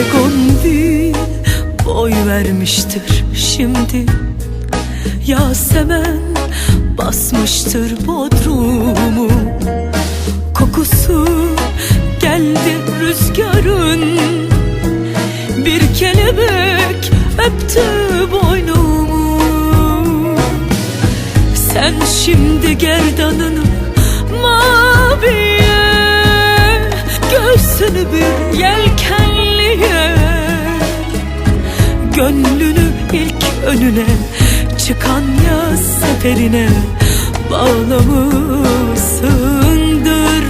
Begonvil boy vermiştir şimdi. Yasemen basmıştır bodrumu. Kokusu geldi rüzgarın. Bir kelebek öptü boynumu. Sen şimdi gerdanını maviye Göğsünü bir yelkenliye Gönlünü ilk önüne Çıkan yaz seferine Bağlamışsındır.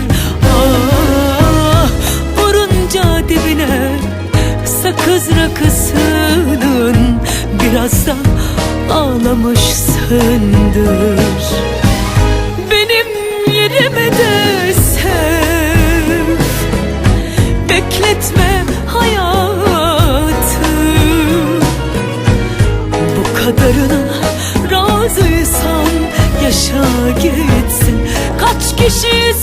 Ah vurunca dibine Sakız rakısının Birazdan ağlamışsındır. Benim yerime de sev Bekletme hayatı Bu kadarına razıysan yaşa gitsin. Kaç kişi